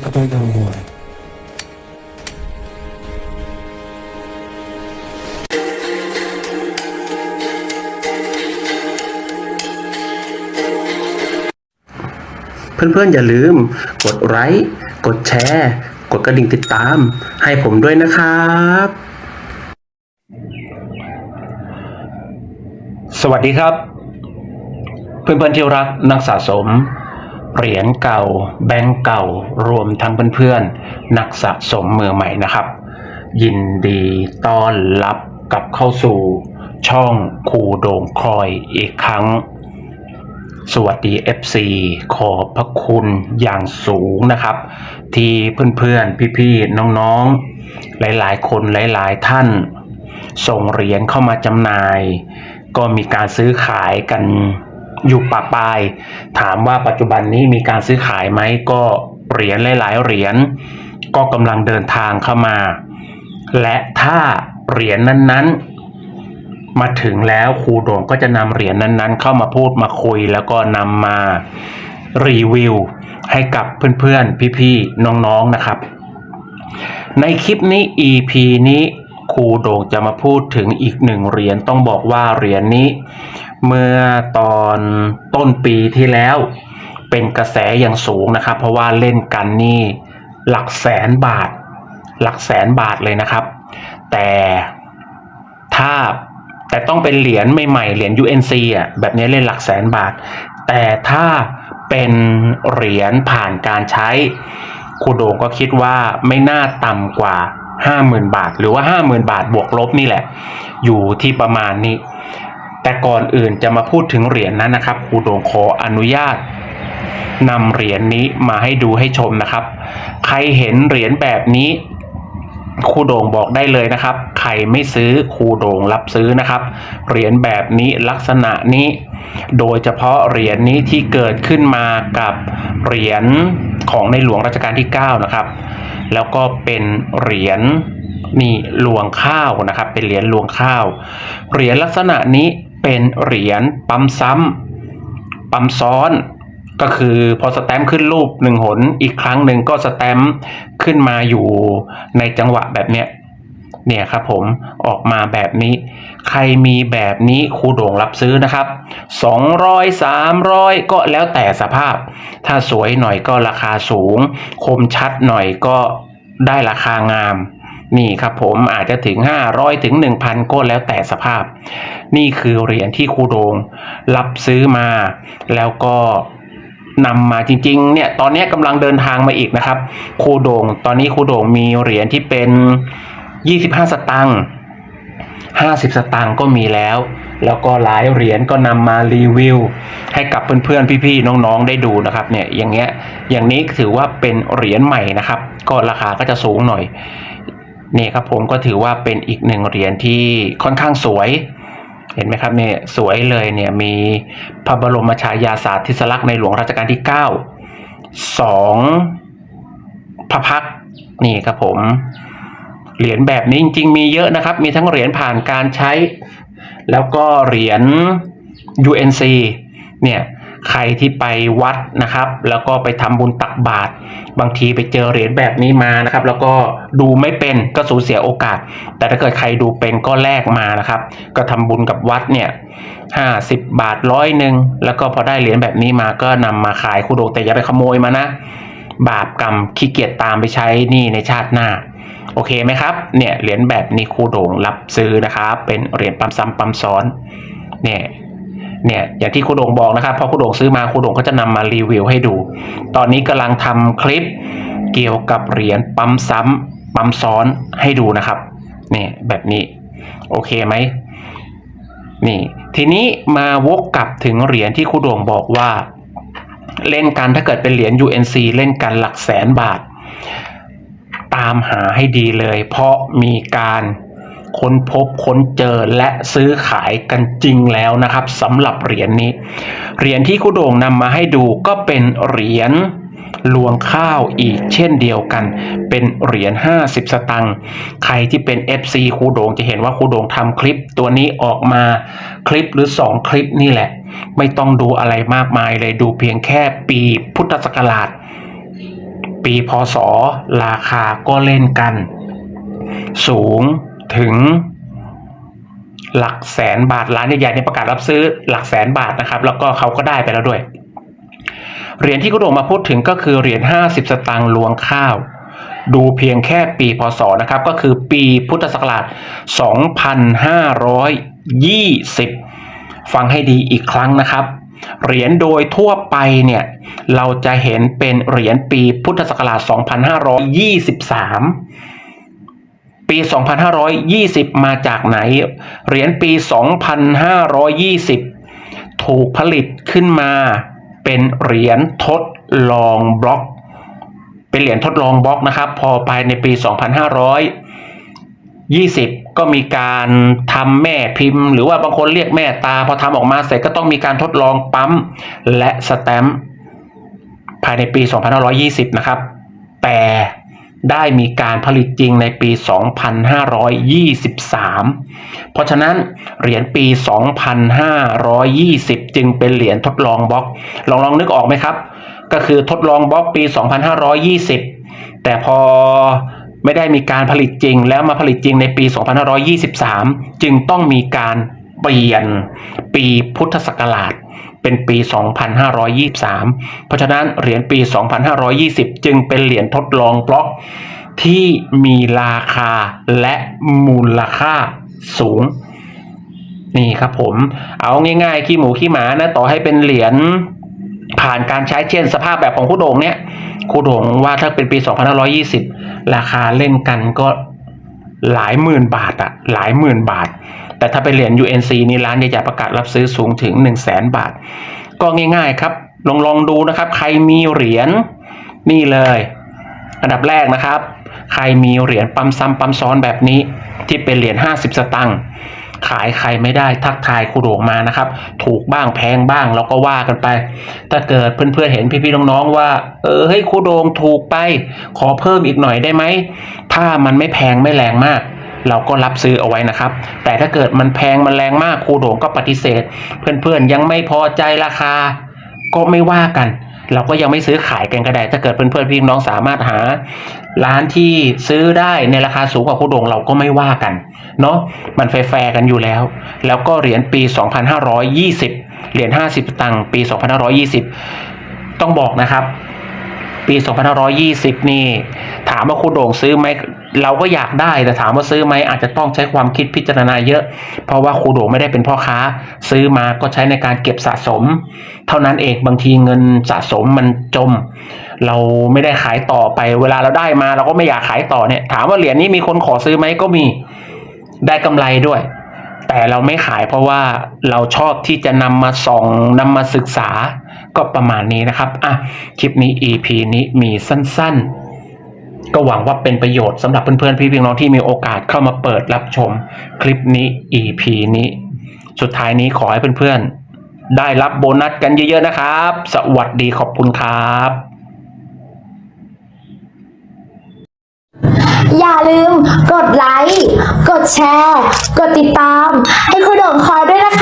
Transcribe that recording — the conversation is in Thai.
Kapaga Boy. เพื่อนๆ อย่าลืม กดไลค์ กดแชร์ กดกระดิ่งติดตาม ให้ผมด้วยนะครับ สวัสดีครับ เพื่อนๆที่รักนักสะสม เหรียญเก่า แบงก์เก่ารวมทั้งเพื่อนๆ นักสะสมมือใหม่นะครับ ยินดีต้อนรับกลับเข้าสู่ช่องคูโดงคอยอีกครั้ง สวัสดี FC ขอบพระคุณอย่างสูงนะครับ ที่เพื่อนๆ พี่ๆ น้องๆ หลายๆ คนหลายๆ ท่าน ส่งเหรียญเข้ามาจำหน่าย ก็มีการซื้อขายกัน อยู่ปะปลาย ถามว่าปัจจุบันนี้มีการซื้อขายไหมก็เหรียญหลายๆเหรียญก็กำลังเดินทางเข้ามา และถ้าเหรียญนั้นๆ มาถึงแล้วครูโด่งก็จะนำเหรียญนั้นๆ เข้ามาพูดมาคุย แล้วก็นำมารีวิวให้กับเพื่อนๆ พี่ๆ น้องๆ นะครับ ในคลิปนี้ EP นี้ ครูโด่งจะมาพูดถึงอีกหนึ่งเหรียญต้องบอกว่าเหรียญนี้ เมื่อตอนต้นปีที่แล้วเป็นกระแสอย่างสูงนะครับ เพราะว่าเล่นกันนี่หลักแสนบาท หลักแสนบาทเลยนะครับ แต่ถ้าแต่ต้องเป็นเหรียญใหม่ๆเหรียญ UNC อะแบบนี้เล่นหลักแสนบาท แต่ถ้าเป็นเหรียญผ่านการใช้ครูโดงก็คิดว่าไม่น่าต่ำกว่า 50,000บาท หรือว่า50,000บาทบวกลบนี่แหละ อยู่ที่ประมาณนี้ แต่ก่อนอื่นจะมาพูดถึงเหรียญนั้นนะครับครูโดงขออนุญาตนำเหรียญนี้มาให้ดูให้ชมนะครับ ใครเห็นเหรียญแบบนี้ครูโด่งบอกได้เลยนะครับ ใครไม่ซื้อครูโด่งรับซื้อนะครับ เหรียญแบบนี้ลักษณะนี้ โดยเฉพาะเหรียญนี้ที่เกิดขึ้นมากับเหรียญของในหลวงรัชกาลที่ 9 นะครับ แล้วก็เป็นเหรียญนี่ลวงข้าวนะครับ เป็นเหรียญลวงข้าว เหรียญลักษณะนี้เป็นเหรียญปั๊มซ้ำปั๊มซ้อนก็คือพอสแตมป์ขึ้นรูปหนึ่งหนอีกครั้งหนึ่งก็สแตมป์ขึ้นมาอยู่ในจังหวะแบบเนี้ย เนี่ยครับผมออกมาแบบนี้ ใครมีแบบนี้ครูโด่งรับซื้อนะครับ 200 300 ก็แล้วแต่สภาพ ถ้าสวยหน่อยก็ราคาสูง คมชัดหน่อยก็ได้ราคางามนี่ครับผมอาจจะถึง 500 ถึง 1,000 ก็แล้วแต่สภาพ นี่คือเหรียญที่ครูโดงรับซื้อมา แล้วก็นำมาจริงๆเนี่ยตอนนี้กำลังเดินทางมาอีกนะครับครูโดงตอนนี้ครูโดงมีเหรียญที่เป็น 25สตังค์50สตางค์ก็มีแล้ว แล้วก็หลายเหรียญก็นำมารีวิว ให้กับเพื่อนๆ พี่ๆ น้องๆ ได้ดูนะครับ เนี่ย อย่างเงี้ย อย่างนี้ถือว่าเป็นเหรียญใหม่นะครับ ก็ราคาก็จะสูงหน่อย นี่ครับผมก็ถือว่าเป็นอีกหนึ่งเหรียญที่ค่อนข้างสวย เห็นไหมครับเนี่ยสวยเลยเนี่ยมีพระบรมฉายาสาธิสลักษณ์ในหลวงรัชกาลที่9สองพระพักนี่ครับผม เหรียญแบบนี้จริงๆมีเยอะนะครับ มีทั้งเหรียญผ่านการใช้ แล้วก็เหรียญ UNC เนี่ยใครที่ไปวัดนะครับ แล้วก็ไปทำบุญตักบาตรบางทีไปเจอเหรียญแบบนี้มานะครับ แล้วก็ดูไม่เป็นก็สูญเสียโอกาส แต่ถ้าเกิดใครดูเป็นก็แลกมานะครับ ก็ทำบุญกับวัดเนี่ยห้าสิบบาทร้อยหนึ่งแล้วก็พอได้เหรียญแบบนี้มาก็นำมาขายคูโดงแต่อย่าไปขโมยมานะ บาปกรรมขี้เกียจตามไปใช้นี่ในชาติหน้า โอเคไหมครับ เนี่ยเหรียญแบบนี้ครูโด่งรับซื้อนะครับ เป็นเหรียญปั๊มซ้ำปั๊มซ้อน เนี่ย เนี่ยอย่างที่ครูโด่งบอกนะครับ พอครูโด่งซื้อมาครูโด่งก็จะนำมารีวิวให้ดู ตอนนี้กำลังทำคลิปเกี่ยวกับเหรียญปั๊มซ้ำปั๊มซ้อนให้ดูนะครับ เนี่ยแบบนี้ โอเคไหมนี่ ทีนี้มาวกกลับถึงเหรียญที่ครูโด่งบอกว่า เล่นกันถ้าเกิดเป็นเหรียญ UNC เล่นกันหลักแสนบาท ตามหาให้ดีเลย เพราะมีการค้นพบค้นเจอและซื้อขายกันจริงแล้วนะครับสำหรับเหรียญนี้ เหรียญที่ครูโด่งนำมาให้ดูก็เป็นเหรียญลวงข้าวอีกเช่นเดียวกัน เป็นเหรียญ 50 สตังค์ใครที่เป็น FC ครูโด่งจะเห็นว่าครูโด่งทำคลิปตัวนี้ออกมาคลิปหรือ 2 คลิปนี่แหละ ไม่ต้องดูอะไรมากมายเลยดูเพียงแค่ปีพุทธศักราช ปีพศ ราคาก็เล่นกัน สูงถึง หลักแสนบาทร้านใหญ่ๆในประกาศรับซื้อหลักแสนบาทนะครับ แล้วก็เขาก็ได้ไปแล้วด้วย เหรียญที่คุณโด่งมาพูดถึงก็คือเหรียญ50 สตางค์ลวงข้าว ดูเพียงแค่ปีพศนะครับ ก็คือปีพุทธศักราช 2520 ฟังให้ดีอีกครั้งนะครับ เหรียญโดยทั่วไปเนี่ยเราจะเห็นเป็นเหรียญปีพุทธศักราช 2523 ปี 2520 มาจากไหน เหรียญปี 2520 ถูกผลิตขึ้นมาเป็นเหรียญทดลองบล็อก เป็นเหรียญทดลองบล็อกนะครับ พอไปในปี 2500 2520ก็มีการทำแม่พิมพ์ หรือว่าบางคนเรียกแม่ตา พอทำออกมาเสร็จก็ต้องมีการทดลองปั๊ม และสแตมป์ภายในปี 2520 นะครับ แต่ได้มีการผลิตจริงในปี 2523 เพราะฉะนั้นเหรียญปี 2520 จึงเป็นเหรียญทดลองบล็อก ลองลองนึกออกไหมครับ ก็คือทดลองบล็อกปี 2520 แต่พอ ไม่ได้มีการผลิตจริง แล้วมาผลิตจริงในปี 2523 จึงต้องมีการเปลี่ยนปีพุทธศักราชเป็นปี 2523 เพราะฉะนั้นเหรียญปี 2520 จึงเป็นเหรียญทดลองบล็อกที่มีราคาและมูลค่าสูง นี่ครับผม เอาง่ายๆขี้หมูขี้หมานะ ต่อให้เป็นเหรียญ ผ่านการใช้เช่นสภาพแบบของคู่โด่งเนี่ยคู่โด่งว่าถ้าเป็นปี 2520 ราคาเล่นกันก็หลายหมื่นบาทอะหลายหมื่นบาท แต่ถ้าเป็นเหรียญ UNC นี่ร้านใหญ่ๆประกาศรับซื้อสูงถึง 1 0 0 0 0แสนบาท ก็ง่ายๆครับลองลองดูนะครับ ใครมีเหรียญนี่เลย อันดับแรกนะครับ ใครมีเหรียญปั๊มซ้ำปั๊มซ้อนแบบนี้ที่เป็นเหรียญ50 สตังค์ ขายใครไม่ได้ทักทายครูโด่งมานะครับ ถูกบ้างแพงบ้างเราก็ว่ากันไป ถ้าเกิดเพื่อนๆเห็นพี่ๆน้องๆว่า เออเฮ้ยครูโด่งถูกไป ขอเพิ่มอีกหน่อยได้ไหมถ้ามันไม่แพงไม่แรงมากเราก็รับซื้อเอาไว้นะครับ แต่ถ้าเกิดมันแพงมันแรงมากครูโด่งก็ปฏิเสธ เพื่อนๆยังไม่พอใจราคา ก็ไม่ว่ากัน เราก็ยังไม่ซื้อขายกันก็ได้ถ้าเกิดเพื่อนๆพี่น้องสามารถหา ร้านที่ซื้อได้ในราคาสูงกว่าคูดงเราก็ไม่ว่ากันเนาะมันแฟร์กันอยู่แล้ว แล้วก็เหรียญปี 2520 เหรียญ50 ตังค์ปี 2520 ต้องบอกนะครับ ปี 2520 นี่ ถามว่าครูโด่งซื้อไหม เราก็อยากได้แต่ถามว่าซื้อไหมอาจจะต้องใช้ความคิดพิจารณาเยอะ เพราะว่าครูโดไม่ได้เป็นพ่อค้า ซื้อมาก็ใช้ในการเก็บสะสม เท่านั้นเองบางทีเงินสะสมมันจม เราไม่ได้ขายต่อไป เวลาเราได้มาเราก็ไม่อยากขายต่อเนี่ย ถามว่าเหรียญนี้มีคนขอซื้อไหมก็มีได้กำไรด้วย แต่เราไม่ขายเพราะว่าเราชอบที่จะนำมาส่องนำมาศึกษาก็ประมาณนี้นะครับอะคลิปนี้ EP นี้มีสั้น ๆ ก็หวังว่าเป็นประโยชน์สำหรับเพื่อนๆพี่ๆน้องที่มีโอกาสเข้ามาเปิดรับชมคลิปนี้ EP นี้ สุดท้ายนี้ขอให้เพื่อนๆ ได้รับโบนัสกันเยอะๆนะครับ สวัสดีขอบคุณครับอย่าลืมกดไลค์ กดแชร์ กดติดตาม ให้คุณโด่งคอยด้วยนะคะ